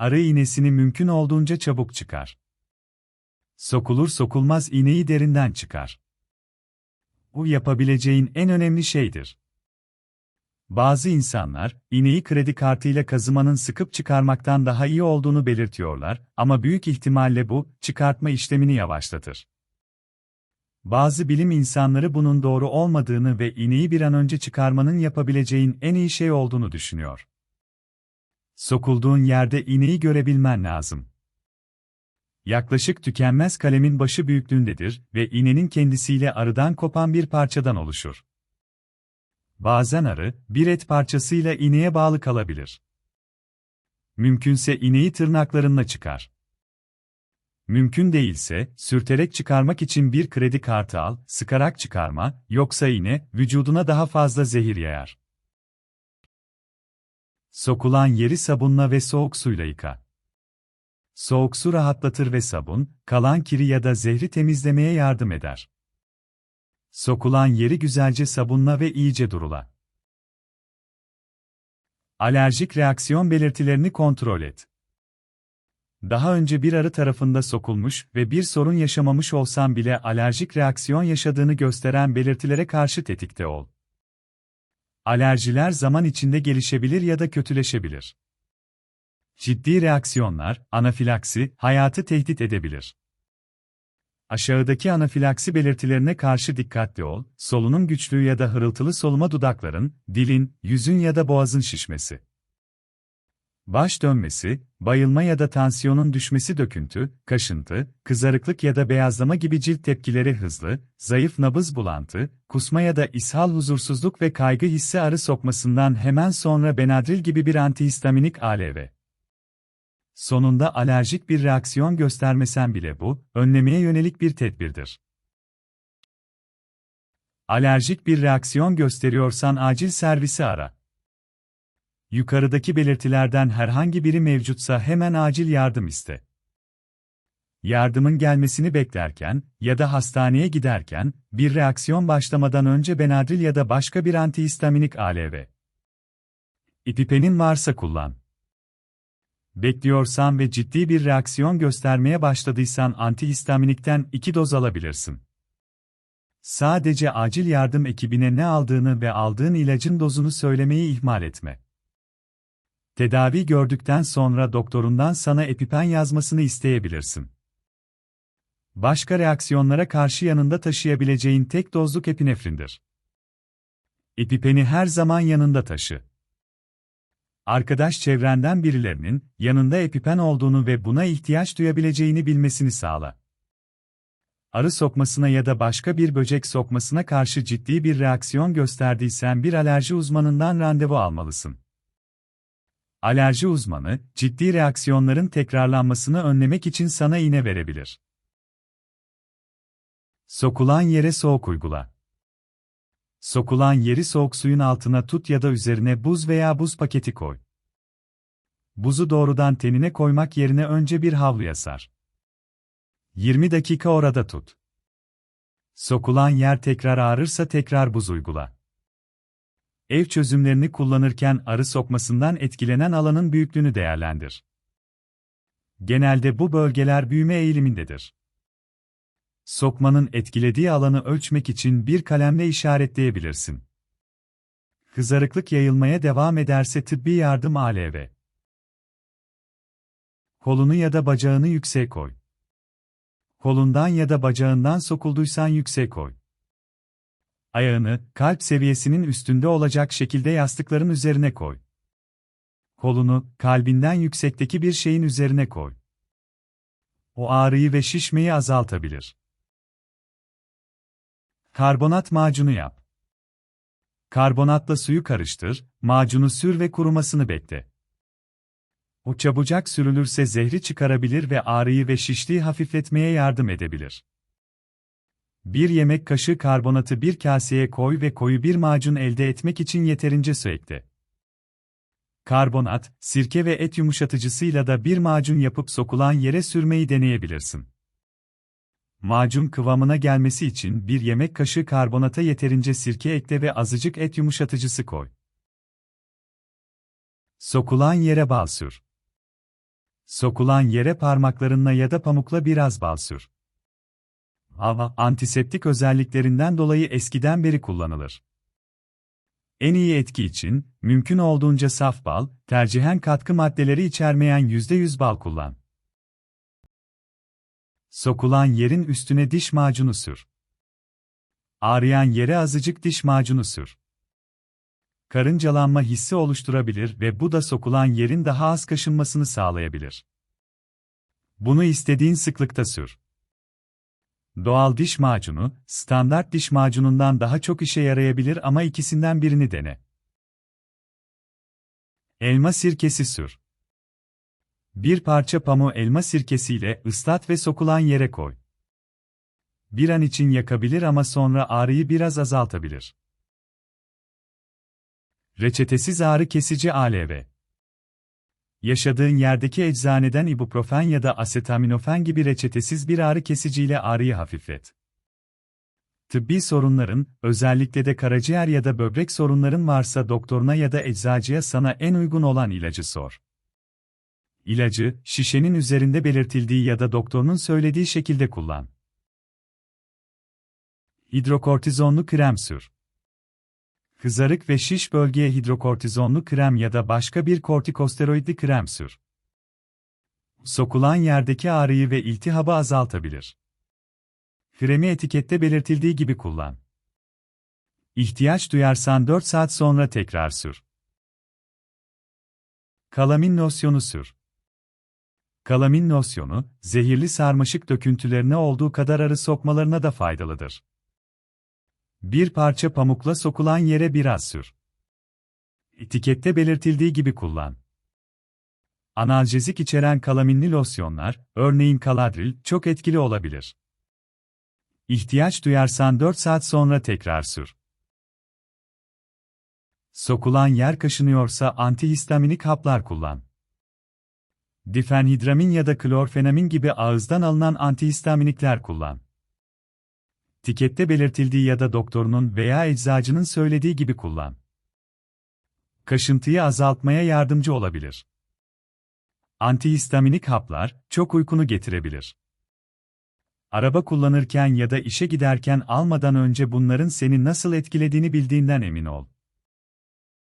Arı iğnesini mümkün olduğunca çabuk çıkar. Sokulur sokulmaz iğneyi derinden çıkar. Bu yapabileceğin en önemli şeydir. Bazı insanlar, iğneyi kredi kartıyla kazımanın sıkıp çıkarmaktan daha iyi olduğunu belirtiyorlar ama büyük ihtimalle bu, çıkartma işlemini yavaşlatır. Bazı bilim insanları bunun doğru olmadığını ve iğneyi bir an önce çıkarmanın yapabileceğin en iyi şey olduğunu düşünüyor. Sokulduğun yerde iğneyi görebilmen lazım. Yaklaşık tükenmez kalemin başı büyüklüğündedir ve iğnenin kendisiyle arıdan kopan bir parçadan oluşur. Bazen arı, bir et parçasıyla iğneye bağlı kalabilir. Mümkünse iğneyi tırnaklarınla çıkar. Mümkün değilse, sürterek çıkarmak için bir kredi kartı al, sıkarak çıkarma, yoksa iğne, vücuduna daha fazla zehir yayar. Sokulan yeri sabunla ve soğuk suyla yıka. Soğuk su rahatlatır ve sabun, kalan kiri ya da zehri temizlemeye yardım eder. Sokulan yeri güzelce sabunla ve iyice durula. Alerjik reaksiyon belirtilerini kontrol et. Daha önce bir arı tarafında sokulmuş ve bir sorun yaşamamış olsan bile alerjik reaksiyon yaşadığını gösteren belirtilere karşı tetikte ol. Alerjiler zaman içinde gelişebilir ya da kötüleşebilir. Ciddi reaksiyonlar, anafilaksi, hayatı tehdit edebilir. Aşağıdaki anafilaksi belirtilerine karşı dikkatli ol, solunum güçlüğü ya da hırıltılı soluma dudakların, dilin, yüzün ya da boğazın şişmesi. Baş dönmesi, bayılma ya da tansiyonun düşmesi döküntü, kaşıntı, kızarıklık ya da beyazlama gibi cilt tepkileri hızlı, zayıf nabız bulantı, kusma ya da ishal huzursuzluk ve kaygı hissi arı sokmasından hemen sonra Benadryl gibi bir antihistaminik ALV. Sonunda alerjik bir reaksiyon göstermesen bile bu, önlemeye yönelik bir tedbirdir. Alerjik bir reaksiyon gösteriyorsan acil servisi ara. Yukarıdaki belirtilerden herhangi biri mevcutsa hemen acil yardım iste. Yardımın gelmesini beklerken ya da hastaneye giderken, bir reaksiyon başlamadan önce Benadryl ya da başka bir antihistaminik ALV. İpipenin varsa kullan. Bekliyorsan ve ciddi bir reaksiyon göstermeye başladıysan antihistaminikten iki doz alabilirsin. Sadece acil yardım ekibine ne aldığını ve aldığın ilacın dozunu söylemeyi ihmal etme. Tedavi gördükten sonra doktorundan sana epipen yazmasını isteyebilirsin. Başka reaksiyonlara karşı yanında taşıyabileceğin tek dozluk epinefrindir. Epipeni her zaman yanında taşı. Arkadaş çevrenden birilerinin yanında epipen olduğunu ve buna ihtiyaç duyabileceğini bilmesini sağla. Arı sokmasına ya da başka bir böcek sokmasına karşı ciddi bir reaksiyon gösterdiysen bir alerji uzmanından randevu almalısın. Alerji uzmanı, ciddi reaksiyonların tekrarlanmasını önlemek için sana iğne verebilir. Sokulan yere soğuk uygula. Sokulan yeri soğuk suyun altına tut ya da üzerine buz veya buz paketi koy. Buzu doğrudan tenine koymak yerine önce bir havluya sar. 20 dakika orada tut. Sokulan yer tekrar ağrırsa tekrar buz uygula. Ev çözümlerini kullanırken arı sokmasından etkilenen alanın büyüklüğünü değerlendir. Genelde bu bölgeler büyüme eğilimindedir. Sokmanın etkilediği alanı ölçmek için bir kalemle işaretleyebilirsin. Kızarıklık yayılmaya devam ederse tıbbi yardım ALV. Kolunu ya da bacağını yüksek koy. Kolundan ya da bacağından sokulduysan yüksek koy. Ayağını, kalp seviyesinin üstünde olacak şekilde yastıkların üzerine koy. Kolunu, kalbinden yüksekteki bir şeyin üzerine koy. O ağrıyı ve şişmeyi azaltabilir. Karbonat macunu yap. Karbonatla suyu karıştır, macunu sür ve kurumasını bekle. O çabucak sürülürse zehri çıkarabilir ve ağrıyı ve şişliği hafifletmeye yardım edebilir. Bir yemek kaşığı karbonatı bir kaseye koy ve koyu bir macun elde etmek için yeterince su ekle. Karbonat, sirke ve et yumuşatıcısıyla da bir macun yapıp sokulan yere sürmeyi deneyebilirsin. Macun kıvamına gelmesi için bir yemek kaşığı karbonata yeterince sirke ekle ve azıcık et yumuşatıcısı koy. Sokulan yere bal sür. Sokulan yere parmaklarınla ya da pamukla biraz bal sür. Hava, antiseptik özelliklerinden dolayı eskiden beri kullanılır. En iyi etki için, mümkün olduğunca saf bal, tercihen katkı maddeleri içermeyen %100 bal kullan. Sokulan yerin üstüne diş macunu sür. Ağrıyan yere azıcık diş macunu sür. Karıncalanma hissi oluşturabilir ve bu da sokulan yerin daha az kaşınmasını sağlayabilir. Bunu istediğin sıklıkta sür. Doğal diş macunu, standart diş macunundan daha çok işe yarayabilir ama ikisinden birini dene. Elma sirkesi sür. Bir parça pamuğu elma sirkesiyle ıslat ve sokulan yere koy. Bir an için yakabilir ama sonra ağrıyı biraz azaltabilir. Reçetesiz ağrı kesici ALV Yaşadığın yerdeki eczaneden ibuprofen ya da asetaminofen gibi reçetesiz bir ağrı kesiciyle ağrıyı hafiflet. Tıbbi sorunların, özellikle de karaciğer ya da böbrek sorunların varsa doktoruna ya da eczacıya sana en uygun olan ilacı sor. İlacı, şişenin üzerinde belirtildiği ya da doktorunun söylediği şekilde kullan. Hidrokortizonlu krem sür. Kızarık ve şiş bölgeye hidrokortizonlu krem ya da başka bir kortikosteroidli krem sür. Sokulan yerdeki ağrıyı ve iltihabı azaltabilir. Kremi etikette belirtildiği gibi kullan. İhtiyaç duyarsan 4 saat sonra tekrar sür. Kalamin losyonu sür. Kalamin losyonu, zehirli sarmaşık döküntülerine olduğu kadar arı sokmalarına da faydalıdır. Bir parça pamukla sokulan yere biraz sür. Etikette belirtildiği gibi kullan. Analjezik içeren kalaminli losyonlar, örneğin Kaladril, çok etkili olabilir. İhtiyaç duyarsan 4 saat sonra tekrar sür. Sokulan yer kaşınıyorsa antihistaminik haplar kullan. Difenhidramin ya da klorfenamin gibi ağızdan alınan antihistaminikler kullan. Tikette belirtildiği ya da doktorunun veya eczacının söylediği gibi kullan. Kaşıntıyı azaltmaya yardımcı olabilir. Antihistaminik haplar çok uykunu getirebilir. Araba kullanırken ya da işe giderken almadan önce bunların seni nasıl etkilediğini bildiğinden emin ol.